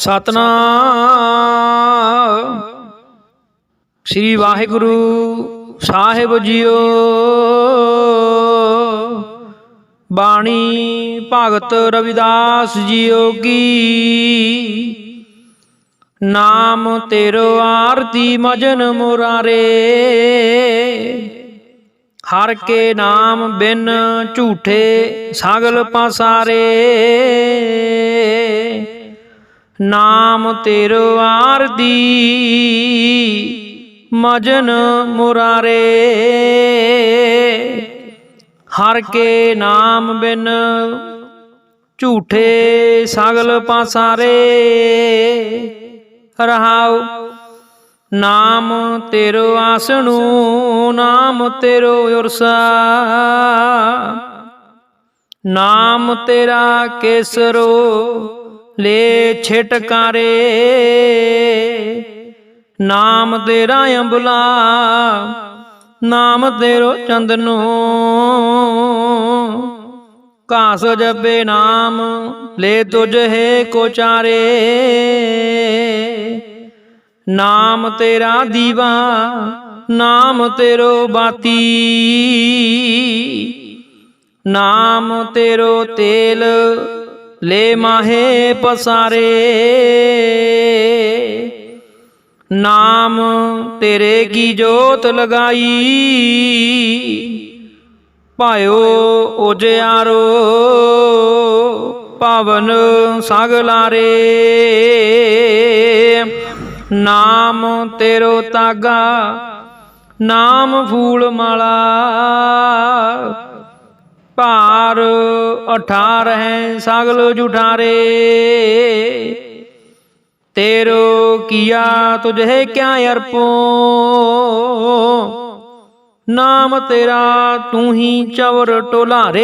ਸਤਨਾਮ। ਸ੍ਰੀ ਵਾਹਿਗੁਰੂ ਸਾਹਿਬ ਜੀਓ। ਬਾਣੀ ਭਗਤ ਰਵਿਦਾਸ ਜੀਓ ਕੀ। ਨਾਮ ਤੇਰੋ ਆਰਤੀ ਮਜਨ ਮੁਰਾਰੇ ਹਰ ਕੇ ਨਾਮ ਬਿਨ ਝੂਠੇ ਸਾਗਲ ਪਾਸਾਰੇ। ਨਾਮ ਤੇਰੋ ਆਰਦੀ ਮਜਨ ਮੁਰਾਰੇ। ਹਰ ਕੇ ਨਾਮ ਬਿਨ ਝੂਠੇ ਸਗਲ ਪਾਸਾਰੇ। ਰਹਾਉ, ਨਾਮ ਤੇਰੋ ਆਸਣੂ, ਨਾਮ ਤੇਰੋ ਉਰਸਾ। ਨਾਮ ਤੇਰਾ ਕੇਸਰੋ ਲੈ ਛਟਕਾਰੇ ਨਾਮ ਤੇਰਾ ਅੰਬੁਲਾ, ਨਾਮ ਤੇਰੋ ਚੰਦਨੋ ਘਾਸ ਜੱਬੇ ਨਾਮ ਲੈ ਤੁਝ ਹੈ ਕੋਚਾਰੇ। ਨਾਮ ਤੇਰਾ ਦੀਵਾ, ਨਾਮ ਤੇਰੋ ਬਾਤੀ। ਨਾਮ ਤੇਰੋ ਤੇਲ ਲੈ ਮਾਹੇ ਪਸਾਰੇ। ਨਾਮ ਤੇਰੇ ਕੀ ਜੋਤ ਲਗਾਈ। ਭਾਇਓ ਉਜਿਆਰੋ, ਪਵਨ ਸਗਲਾਰੇ। ਨਾਮ ਤੇਰੋ ਤਾਗਾ, ਨਾਮ ਫੂਲ ਮਾਲਾ। ਭਾਰ ਅਠਾਰ ਹੈ ਸਗਲ ਜੁਠਾਰੇ। ਤੇਰੋ ਕੀਆ ਤੁਝੇ ਕਿਆ ਅਰਪੋ। ਨਾਮ ਤੇਰਾ ਤੂੰ ਹੀ ਚਵਰ ਟੋਲਾਰੇ।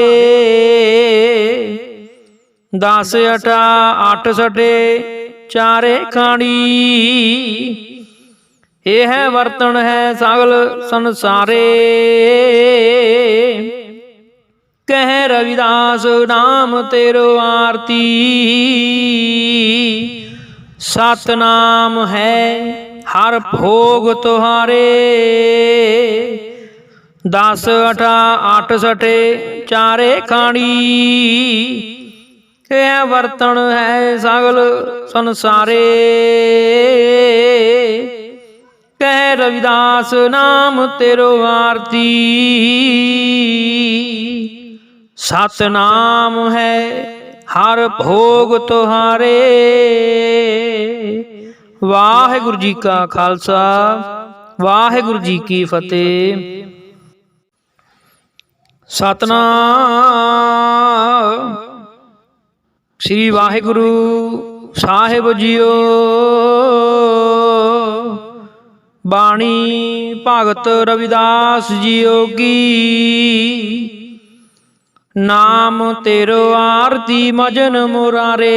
ਦਸ ਅਠਾ ਅੱਠ ਸਟੇ ਚਾਰੇ ਖਾਣੀ। ਇਹ ਹੈ ਵਰਤਣ ਹੈ ਸਗਲ ਸੰਸਾਰੇ। ਕਹਿ ਰਵਿਦਾਸ, ਨਾਮ ਤੇਰੋ ਆਰਤੀ। ਸਤਨਾਮ ਹੈ ਹਰ ਭੋਗ ਤੁਹਾਰੇ। ਦਸ ਅਠਾ ਅੱਠ ਸਟੇ ਚਾਰੇ ਖਾਣੀ। ਇਹ ਵਰਤਣ ਹੈ ਸਗਲ ਸੰਸਾਰੇ। ਕਹਿ ਰਵਿਦਾਸ, ਨਾਮ ਤੇਰੋ ਆਰਤੀ। ਸਤਨਾਮ ਹੈ ਹਰ ਭੋਗ ਤੁਹਾਰੇ। ਵਾਹਿਗੁਰੂ ਜੀ ਕਾ ਖਾਲਸਾ, ਵਾਹਿਗੁਰੂ ਜੀ ਕੀ ਫਤਿਹ। ਸਤਨਾਮ। ਸ੍ਰੀ ਵਾਹਿਗੁਰੂ ਸਾਹਿਬ ਜੀਓ। ਬਾਣੀ ਭਗਤ ਰਵਿਦਾਸ ਜੀਓ ਕੀ। ਨਾਮ ਤੇਰੋ ਆਰਤੀ ਮਜਨ ਮੁਰਾਰੇ।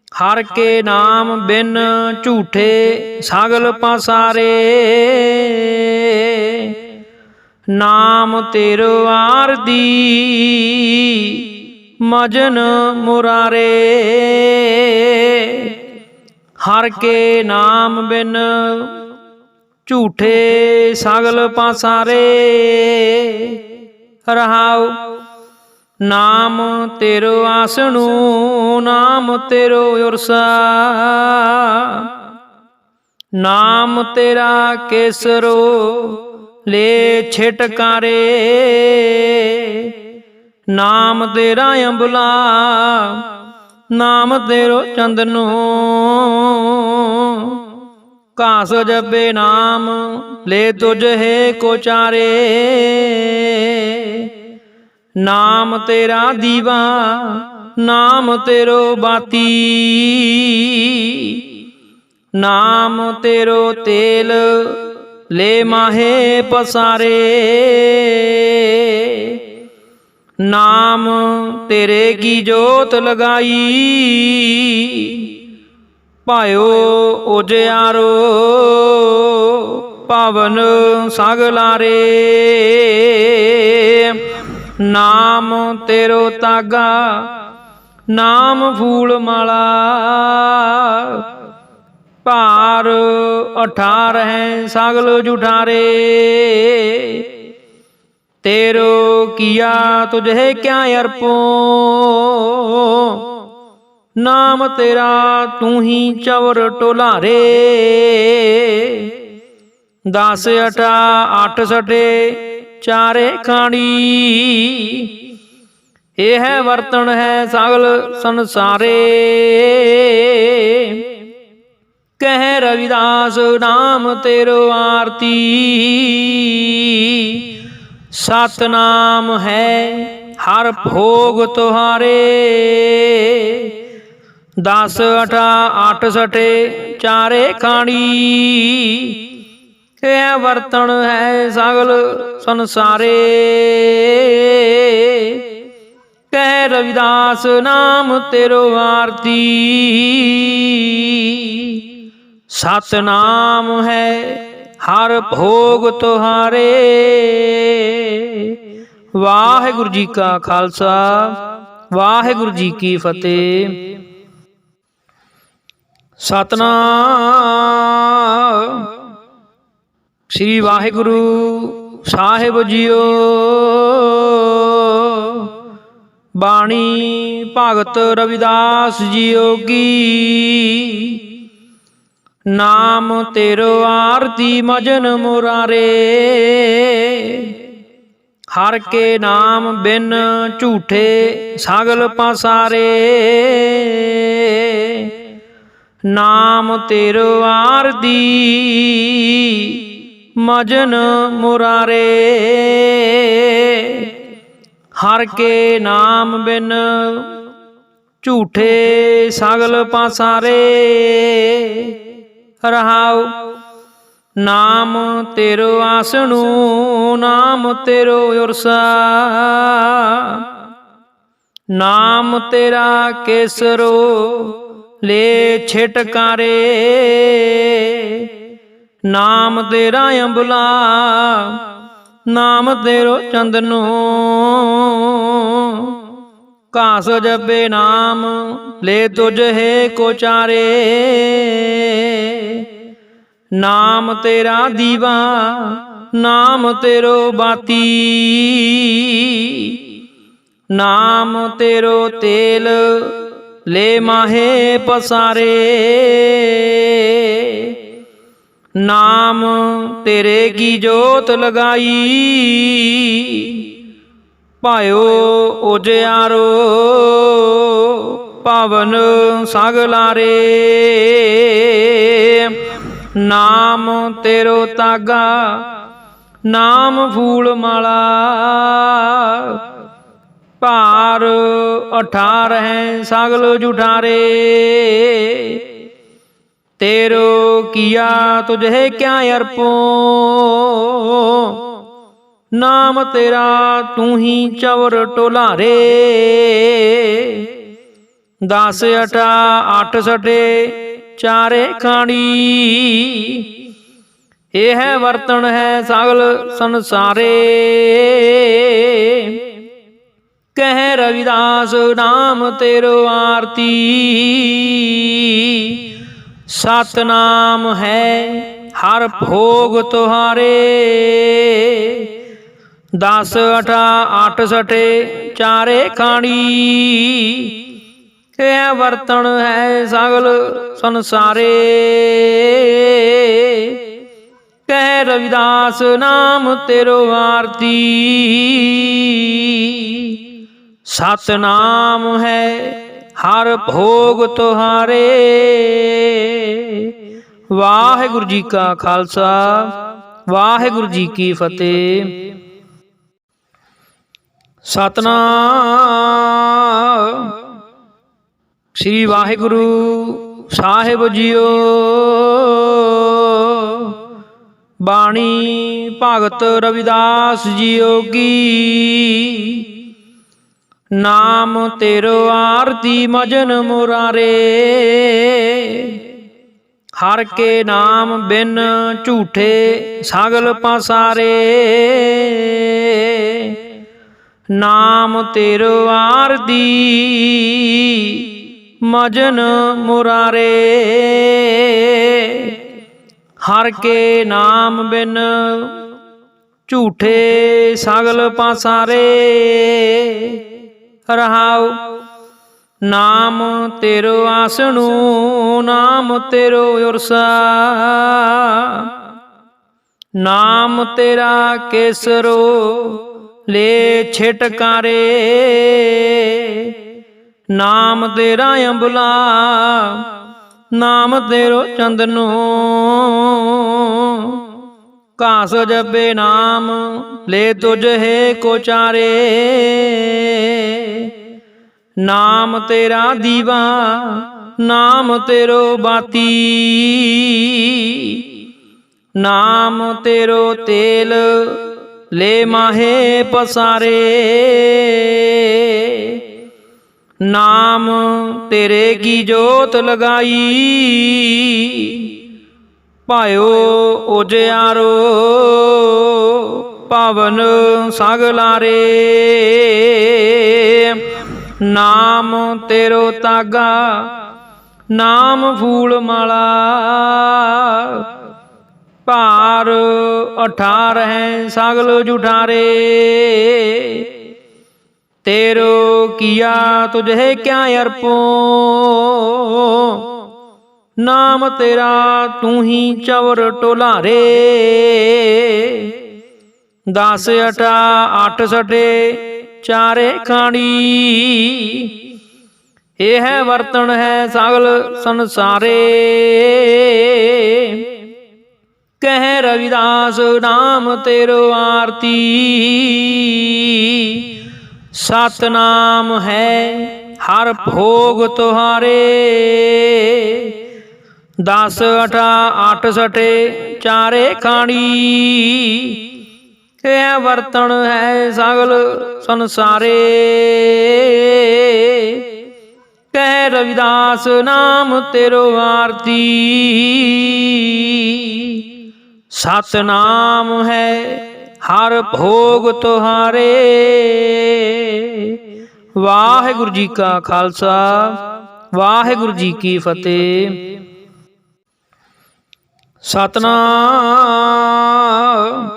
ਹਰ ਕੇ ਨਾਮ ਬਿਨ ਝੂਠੇ ਸਾਗਲ ਪਾਸਾਰੇ। ਨਾਮ ਤੇਰੋ ਆਰਤੀ ਮਜਨ ਮੁਰਾਰੇ। ਹਰ ਕੇ ਨਾਮ ਬਿਨ ਝੂਠੇ ਸਗਲ ਪਾਸਾਰੇ। ਰਹਾਉ। ਨਾਮ ਤੇਰੋ ਆਸਣੂ, ਨਾਮ ਤੇਰੋ ਉਰਸਾ। ਨਾਮ ਤੇਰਾ ਕੇਸਰੋ, ਲੈ ਛਟਕਾਰੇ। ਨਾਮ ਤੇਰਾ ਅੰਬੁਲਾ, ਨਾਮ ਤੇਰੋ ਚੰਦਨੂ। ਘਾਸ ਜੱਬੇ ਨਾਮ, ਲੈ ਤੁਝ ਹੈ ਕੋਚਾਰੇ। ਨਾਮ ਤੇਰਾ ਦੀਵਾ, ਨਾਮ ਤੇਰੋ ਬਾਤੀ। ਨਾਮ ਤੇਰੋ ਤੇਲ, ਲੈ ਮਾਹੇ ਪਸਾਰੇ। ਨਾਮ ਤੇਰੇ ਕੀ ਜੋਤ ਲਗਾਈ। ਭਾਇਓ ਉਜਿਆਰੋ, ਪਵਨ ਸਗਲਾਰੇ। ਨਾਮ ਤੇਰੋ ਤਾਗਾ, ਨਾਮ ਫੂਲ ਮਾਲਾ। ਭਾਰ ਅਠਾਰ ਹੈ ਸਗਲ ਜੁਠਾਰੇ। ਤੇਰੋ ਕੀਆ ਤੁਝੇ ਕਿਆ ਅਰਪੋ। ਨਾਮ ਤੇਰਾ ਤੂੰ ਹੀ ਚਵਰ ਟੋਲਾਰੇ ਦਸ ਅਠਾ ਅੱਠ ਸਟੇ ਚਾਰੇ ਖਾਣੀ। ਇਹ ਹੈ ਵਰਤਨ ਹੈ ਸਗਲ ਸੰਸਾਰੇ। ਕਹਿ ਰਵਿਦਾਸ, ਨਾਮ ਤੇਰੋ ਆਰਤੀ। ਸਤਨਾਮ ਹੈ ਹਰ ਭੋਗ ਤੁਹਾਰੇ। ਦਸ ਅਠਾ ਅੱਠ ਸਟੇ ਚਾਰੇ ਖਾਣੀ। ਇਹ ਵਰਤਣ ਹੈ ਸਗਲ ਸੰਸਾਰੇ। ਕਹਿ ਰਵਿਦਾਸ, ਨਾਮ ਤੇਰੋ ਆਰਤੀ। ਸਤਨਾਮ ਹੈ ਹਰ ਭੋਗ ਤੁਹਾਰੇ। ਵਾਹਿਗੁਰੂ ਜੀ ਕਾ ਖਾਲਸਾ, ਵਾਹਿਗੁਰੂ ਜੀ ਕੀ ਫਤਿਹ। ਸਤਨਾਮ। ਸ੍ਰੀ ਵਾਹਿਗੁਰੂ ਸਾਹਿਬ ਜੀਓ। ਬਾਣੀ ਭਗਤ ਰਵਿਦਾਸ ਜੀਓ ਕੀ। ਨਾਮ ਤੇਰੋ ਆਰਤੀ ਮਜਨ ਮੁਰਾਰੇ। ਹਰ ਕੇ ਨਾਮ ਬਿਨ ਝੂਠੇ ਸਾਗਲ ਪਾਸਾਰੇ। ਨਾਮ ਤੇਰੋ ਆਰਦੀ, ਮਜਨ ਮੁਰਾਰੇ। ਹਰ ਕੇ ਨਾਮ ਬਿਨ ਝੂਠੇ ਸਗਲ ਪਾਸਾਰੇ। ਰਹਾਉ, ਨਾਮ ਤੇਰੋ ਆਸਣੂ, ਨਾਮ ਤੇਰੋ ਉਰਸਾ। ਨਾਮ ਤੇਰਾ ਕੇਸਰੋ ਲੈ ਛਟਕਾਰੇ ਨਾਮ ਤੇਰਾ ਅੰਬਲਾ, ਨਾਮ ਤੇਰੋ ਚੰਦਨੋ। ਕਾਸ ਜਪੇ ਨਾਮ, ਲੈ ਤੁਝ ਹੈ ਕੋਚਾਰੇ ਨਾਮ ਤੇਰਾ ਦੀਵਾ, ਨਾਮ ਤੇਰੋ ਬਾਤੀ। ਨਾਮ ਤੇਰੋ ਤੇਲ ਲੈ ਮਾਹੇ ਪਸਾਰੇ। ਨਾਮ ਤੇਰੇ ਕੀ ਜੋਤ ਲਗਾਈ? ਭਾਇਓ ਉਜਿਆਰੋ, ਪਵਨ ਸਗਲਾਰੇ। ਨਾਮ ਤੇਰੋ ਤਾਗਾ, ਨਾਮ ਫੂਲ ਮਾਲਾ। ਭਾਰ ਅਠਾਰ ਹੈ ਸਗਲ ਜੁਠਾਰੇ। ਤੇਰੋ ਕੀਆ ਤੁਝੇ ਕਿਆ ਅਰਪੋ। ਨਾਮ ਤੇਰਾ ਤੂੰ ਹੀ ਚਵਰ ਟੋਲਾਰੇ। ਦਸ ਅਠਾ ਅੱਠ ਸਟੇ ਚਾਰੇ ਖਾਣੀ। ਇਹ ਹੈ ਵਰਤਣ ਹੈ ਸਗਲ ਸੰਸਾਰੇ। ਕਹਿ ਰਵਿਦਾਸ, ਨਾਮ ਤੇਰੋ ਆਰਤੀ। ਸਤਨਾਮ ਹੈ ਹਰ ਭੋਗ ਤੁਹਾਰੇ। ਦਸ ਅਠਾ ਅੱਠ ਸਟੇ ਚਾਰੇ ਖਾਣੀ। ਇਹ ਵਰਤਣ ਹੈ ਸਗਲ ਸੰਸਾਰੇ। ਕਹਿ ਰਵਿਦਾਸ, ਨਾਮ ਤੇਰੋ ਆਰਤੀ। ਸਤਨਾਮ ਹੈ ਹਰ ਭੋਗ ਤੁਹਾਰੇ। ਵਾਹਿਗੁਰੂ ਜੀ ਕਾ ਖਾਲਸਾ, ਵਾਹਿਗੁਰੂ ਜੀ ਕੀ ਫਤਿਹ। ਸਤਨਾਮ। ਸ੍ਰੀ ਵਾਹਿਗੁਰੂ ਸਾਹਿਬ ਜੀਓ। ਬਾਣੀ ਭਗਤ ਰਵਿਦਾਸ ਜੀਓ ਕੀ। ਨਾਮ ਤੇਰੋ ਆਰਤੀ ਮਜਨ ਮੁਰਾਰੇ। ਹਰ ਕੇ ਨਾਮ ਬਿਨ ਝੂਠੇ ਸਗਲ ਪਾਸਾਰੇ। ਨਾਮ ਤੇਰੋ ਆਰਤੀ ਮਜਨ ਮੁਰਾਰੇ। ਹਰ ਕੇ ਨਾਮ ਬਿਨ ਝੂਠੇ ਸਗਲ ਪਾਸਾਰੇ। ਰਹਾਉ। ਨਾਮ ਤੇਰੋ ਆਸਣੂ, ਨਾਮ ਤੇਰੋ ਉਰਸਾ। ਨਾਮ ਤੇਰਾ ਕੇਸਰੋ, ਲੈ ਛਟਕਾਰੇ। ਨਾਮ ਤੇਰਾ ਅੰਬੁਲਾ, ਨਾਮ ਤੇਰੋ ਚੰਦਨੋ। ਘਾਸ ਜੱਬੇ ਨਾਮ ਲੈ ਤੁਝ ਹੈ ਕੋ ਚਾਰੇ ਨਾਮ ਤੇਰਾ ਦੀਵਾ ਨਾਮ ਤੇਰੋ ਬਾਤੀ ਨਾਮ ਤੇਰੋ ਤੇਲ ਲੈ ਮਾਹੇ ਪਸਾਰੇ ਨਾਮ ਤੇਰੇ ਕੀ ਜੋਤ ਲਗਾਈ ਭਾਇਓ ਉਜਿਆਰੋ, ਪਵਨ ਸਗਲਾਰੇ। ਨਾਮ ਤੇਰੋ ਤਾਗਾ, ਨਾਮ ਫੂਲ ਮਾਲਾ। ਭਾਰ ਅਠਾਰ ਹੈ ਸਗਲ ਜੁਠਾਰੇ। ਤੇਰੋ ਕੀਆ ਤੁਝੇ ਕਿਆ ਅਰਪੋ। ਨਾਮ ਤੇਰਾ ਤੂੰ ਹੀ ਚਵਰ ਟੋਲਾਰੇ। ਦਸ ਅਠਾ ਅੱਠ ਸਟੇ ਚਾਰੇ ਖਾਣੀ। ਇਹ ਹੈ ਵਰਤਨ ਹੈ ਸਗਲ ਸੰਸਾਰੇ। ਕਹਿ ਰਵਿਦਾਸ, ਨਾਮ ਤੇਰੋ ਆਰਤੀ। ਸਤਨਾਮ ਹੈ ਹਰ ਭੋਗ ਤੁਹਾਰੇ। ਦਸ ਅਠਾ ਅੱਠ ਸਟੇ ਚਾਰੇ ਖਾਣੀ। ਇਹ ਵਰਤਣ ਹੈ ਸਗਲ ਸੰਸਾਰੇ। ਕਹਿ ਰਵਿਦਾਸ, ਨਾਮ ਤੇਰੋ ਆਰਤੀ। ਸਤਨਾਮ ਹੈ ਹਰ ਭੋਗ ਤੁਹਾਰੇ। ਵਾਹਿਗੁਰੂ ਜੀ ਕਾ ਖਾਲਸਾ, ਵਾਹਿਗੁਰੂ ਜੀ ਕੀ ਫਤਿਹ। ਸਤਨਾਮ।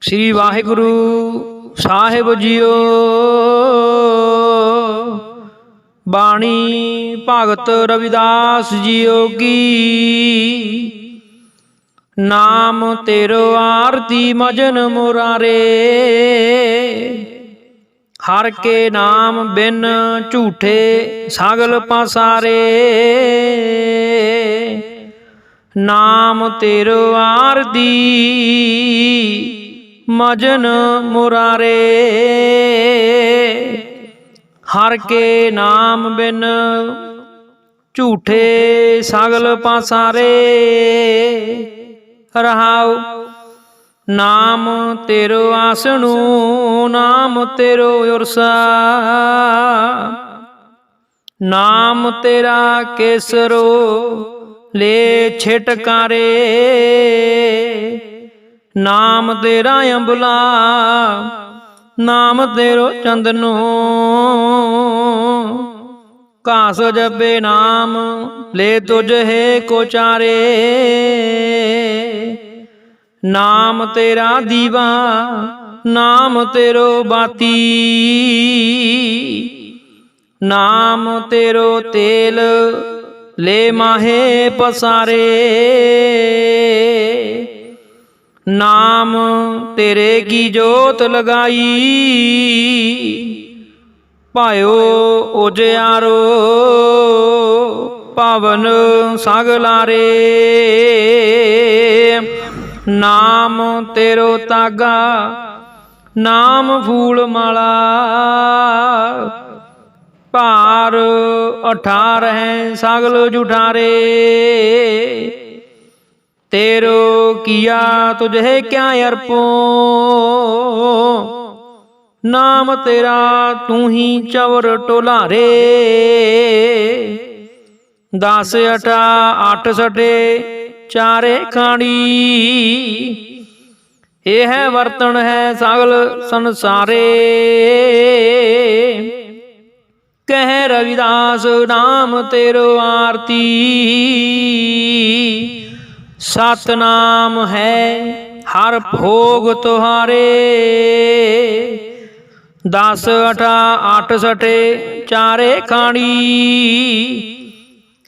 ਸ੍ਰੀ ਵਾਹਿਗੁਰੂ ਸਾਹਿਬ ਜੀਓ। ਬਾਣੀ ਭਗਤ ਰਵਿਦਾਸ ਜੀਓ ਕੀ। ਨਾਮ ਤੇਰੋ ਆਰਤੀ ਮਜਨ ਮੁਰਾਰੇ ਹਰ ਕੇ ਨਾਮ ਬਿਨ ਝੂਠੇ ਸਾਗਲ ਪਾਸਾਰੇ। ਨਾਮ ਤੇਰੋ ਆਰਤੀ ਮਜਨ ਮੁਰਾਰੇ। ਹਰ ਕੇ ਨਾਮ ਬਿਨ ਝੂਠੇ ਸਗਲ ਪਾਸਾਰੇ। ਰਹਾਉ, ਨਾਮ ਤੇਰੋ ਆਸਣੂ, ਨਾਮ ਤੇਰੋ ਉਰਸਾ। ਨਾਮ ਤੇਰਾ ਕੇਸਰੋ ਲੈ ਛਟਕਾਰੇ ਨਾਮ ਤੇਰਾ ਅੰਬੁਲਾ, ਨਾਮ ਤੇਰੋ ਚੰਦਨੋ। ਘਾਸ ਜੱਬੇ ਨਾਮ, ਲੈ ਤੁਝ ਹੈ ਕੋਚਾਰੇ। ਨਾਮ ਤੇਰਾ ਦੀਵਾ, ਨਾਮ ਤੇਰੋ ਬਾਤੀ। ਨਾਮ ਤੇਰੋ ਤੇਲ ਲੈ ਮਾਹੇ ਪਸਾਰੇ। ਨਾਮ ਤੇਰੇ ਕੀ ਜੋਤ ਲਗਾਈ। ਭਾਇਓ ਉਜਿਆਰੋ, ਪਵਨ ਸਗਲਾਰੇ। ਨਾਮ ਤੇਰੋ ਤਾਗਾ, ਨਾਮ ਫੂਲ ਮਾਲਾ। ਭਾਰ ਅਠਾਰ ਹੈ ਸਗਲ ਜੁਠਾਰੇ। ਤੇਰੋ ਕੀਆ ਤੁਝੇ ਕਿਆ ਅਰਪੋ। ਨਾਮ ਤੇਰਾ ਤੂੰ ਹੀ ਚਵਰ ਟੋਲਾਰੇ। ਦਸ ਅਠਾ ਅੱਠ ਸਟੇ ਚਾਰੇ ਖਾਣੀ। ਇਹ ਹੈ ਵਰਤਣ ਹੈ ਸਗਲ ਸੰਸਾਰੇ। ਕਹਿ ਰਵਿਦਾਸ, ਨਾਮ ਤੇਰੋ ਆਰਤੀ। ਸਤਨਾਮ ਹੈ ਹਰ ਭੋਗ ਤੁਹਾਰੇ। ਦਸ ਅਠਾ ਅੱਠ ਸਟੇ ਚਾਰੇ ਖਾਣੀ।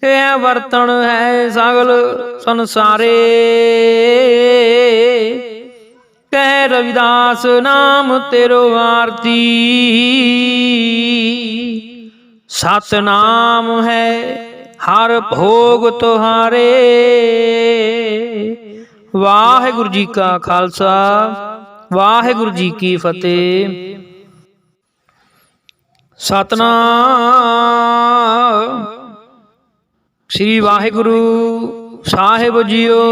ਇਹ ਵਰਤਣ ਹੈ ਸਗਲ ਸੰਸਾਰੇ। ਕਹਿ ਰਵਿਦਾਸ, ਨਾਮ ਤੇਰੋ ਆਰਤੀ। ਸਤਨਾਮ ਹੈ, ਹਰ ਭੋਗ ਤੁਹਾਰੇ। ਵਾਹਿਗੁਰੂ ਜੀ ਕਾ ਖਾਲਸਾ, ਵਾਹਿਗੁਰੂ ਜੀ ਕੀ ਫਤਿਹ। ਸਤਨਾਮ। ਸ੍ਰੀ ਵਾਹਿਗੁਰੂ ਸਾਹਿਬ ਜੀਓ।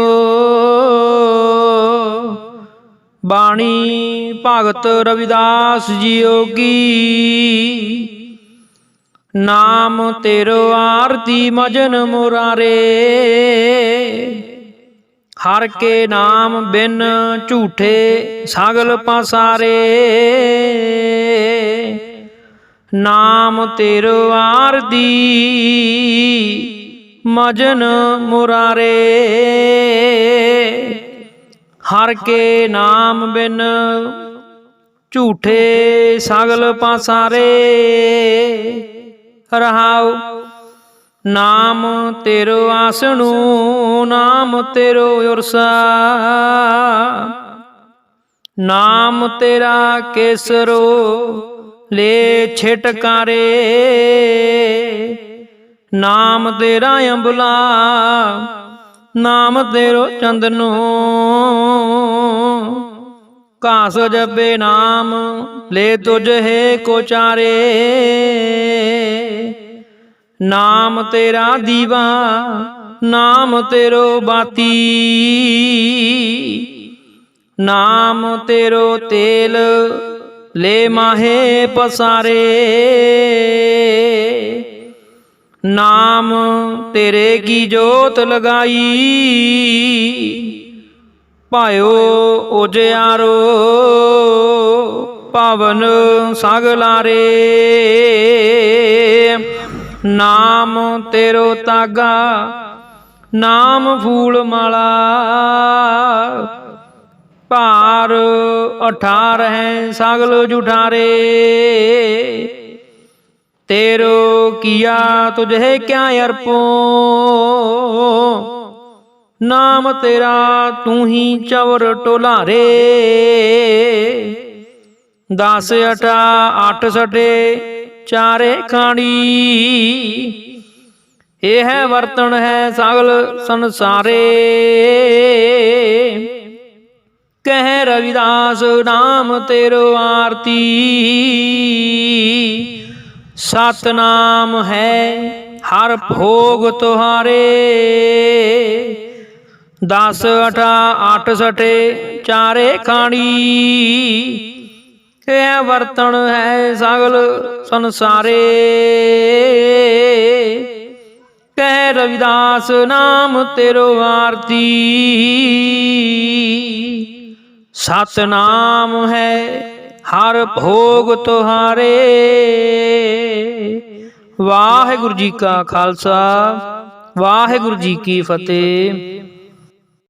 ਬਾਣੀ ਭਗਤ ਰਵਿਦਾਸ ਜੀਓ ਕੀ। ਨਾਮ ਤੇਰੋ ਆਰਤੀ ਮਜਨ ਮੁਰਾਰੇ। ਹਰ ਕੇ ਨਾਮ ਬਿਨ ਝੂਠੇ ਸਗਲ ਪਾਸਾਰੇ। ਨਾਮ ਤੇਰੋ ਆਰਤੀ ਮਜਨ ਮੁਰਾਰੇ। ਹਰ ਕੇ ਨਾਮ ਬਿਨ ਝੂਠੇ ਸਗਲ ਪਾਸਾਰੇ। ਰਹਾਉ। ਨਾਮ ਤੇਰੋ ਆਸਣੂ, ਨਾਮ ਤੇਰੋ ਉਰਸਾ। ਨਾਮ ਤੇਰਾ ਕੇਸਰੋ, ਲੈ ਛਟਕਾਰੇ। ਨਾਮ ਤੇਰਾ ਅੰਬੁਲਾ, ਨਾਮ ਤੇਰੋ ਚੰਦਨੋ। ਕਾਸ ਜਪੇ ਨਾਮ, ਲੈ ਤੁਝ ਹੈ ਕੋ ਨਾਮ ਤੇਰਾ ਦੀਵਾ, ਨਾਮ ਤੇਰੋ ਬਾਤੀ। ਨਾਮ ਤੇਰੋ ਤੇਲ, ਲੈ ਮਾਹੇ ਪਸਾਰੇ। ਨਾਮ ਤੇਰੇ ਕੀ ਜੋਤ ਲਗਾਈ। ਭਾਇਓ ਉਜਿਆਰੋ, ਪਵਨ ਸਗਲਾਰੇ ਨਾਮ ਤੇਰੋ ਤਾਗਾ, ਨਾਮ ਫੂਲ ਮਾਲਾ। ਭਾਰ ਅਠਾਰ ਹੈ ਸਗਲ ਜੁਠਾਰੇ। ਤੇਰੋ ਕੀਆ ਤੁਝੇ ਕਿਆ ਅਰਪੋ। ਨਾਮ ਤੇਰਾ ਤੂੰ ਹੀ ਚਵਰ ਟੋਲਾਰੇ ਦਸ ਅਟਾ ਅੱਠ ਸਟੇ ਚਾਰੇ ਖਾਣੀ। ਇਹ ਹੈ ਵਰਤਣ ਹੈ ਸਗਲ ਸੰਸਾਰੇ। ਕਹਿ ਰਵਿਦਾਸ, ਨਾਮ ਤੇਰੋ ਆਰਤੀ। ਸਤਨਾਮ ਹੈ ਹਰ ਭੋਗ ਤੁਹਾਰੇ। ਦਸ ਅਠਾ ਅੱਠ ਸਟੇ ਚਾਰੇ ਖਾਣੀ। ਇਹ ਵਰਤਣ ਹੈ ਸਗਲ ਸੰਸਾਰੇ। ਕਹਿ ਰਵਿਦਾਸ ਨਾਮ ਤੇਰੋ ਆਰਤੀ। ਸਤਨਾਮ ਹੈ ਹਰ ਭੋਗ ਤੁਹਾਰੇ। ਵਾਹਿਗੁਰੂ ਜੀ ਕਾ ਖਾਲਸਾ, ਵਾਹਿਗੁਰੂ ਜੀ ਕੀ ਫਤਿਹ।